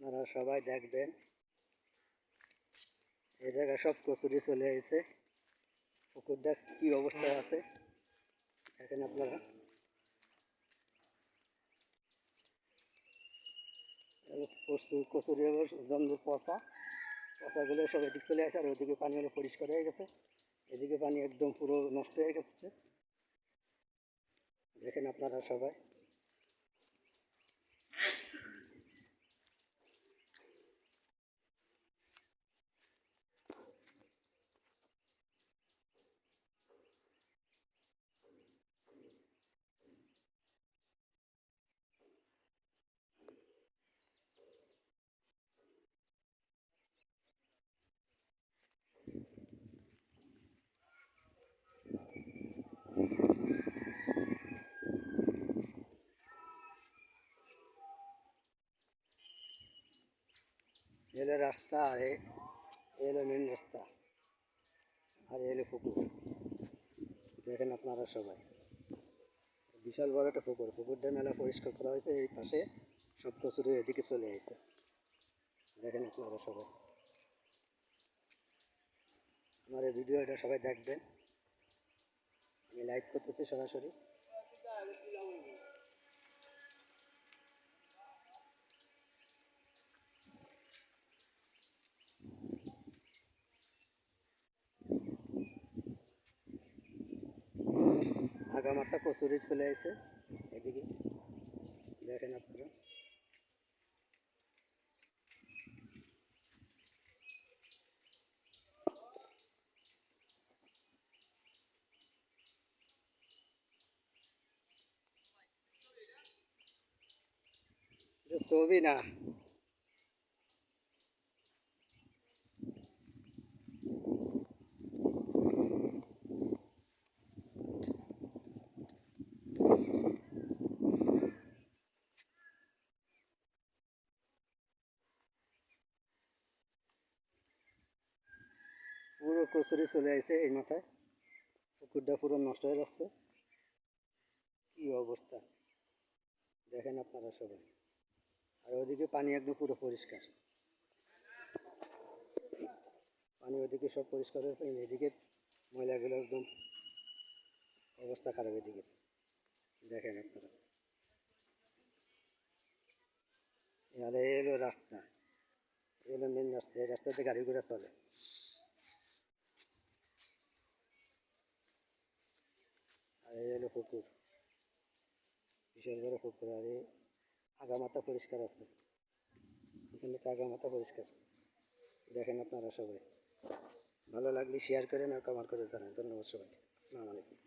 আপনারা সবাই দেখবেন। এই জায়গায় সব কচুরি চলে এসেছে পুকুরটা কি অবস্থায় আছে, দেখেন আপনারা। কচুরি এবার পচা। পচাগুলো সব এদিকে চলে আসে আর ওদিকে পানি হলো পরিষ্কার হয়ে গেছে। এদিকে পানি একদম পুরো নষ্ট হয়ে গেছে। দেখেন আপনারা সবাই। এলো রাস্তা, আর এলো মেন রাস্তা, আর এলো পুকুর। দেখেন আপনারা সবাই। বিশাল বড় একটা পুকুর। পুকুরটা মেলা পরিষ্কার করা হয়েছে, এই পাশে সব কচুরি এদিকে চলে আসছে দেখেন আপনারা সবাই। আমার এই ভিডিওটা সবাই দেখবেন। আমি লাইভ করতেছি সরাসরি। আগামাতা কচুরি চলে আসছে এদিকে দেখেন আপনারা। এটা ছবি না পুরো কচুরি চলে আসে এই মাথায়। পুকুরটা পুরো নষ্ট হয়ে যাচ্ছে। কি অবস্থা? দেখেন আপনারা সবাই। আর ওদিকে পানি একদম পুরো পরিষ্কার। পানি ওদিকে সব পরিষ্কার হয়েছে। এদিকে ময়লাগুলো একদম অবস্থা খারাপ এদিকে। দেখেন আপনারা। আর এলো রাস্তা। এই হলো মেন রাস্তা। এই রাস্তাতে গাড়ি ঘোড়া চলে। আর এই হলো পুকুর বিশাল বড় পুকুর আর এই আগামাথা পরিষ্কার আছে। এখানে তো আগামাথা পরিষ্কার। দেখেন আপনারা সবাই। ভালো লাগলে শেয়ার করেন আর কমেন্ট করে জানান। ধন্যবাদ সবাই আসসালামু আলাইকুম।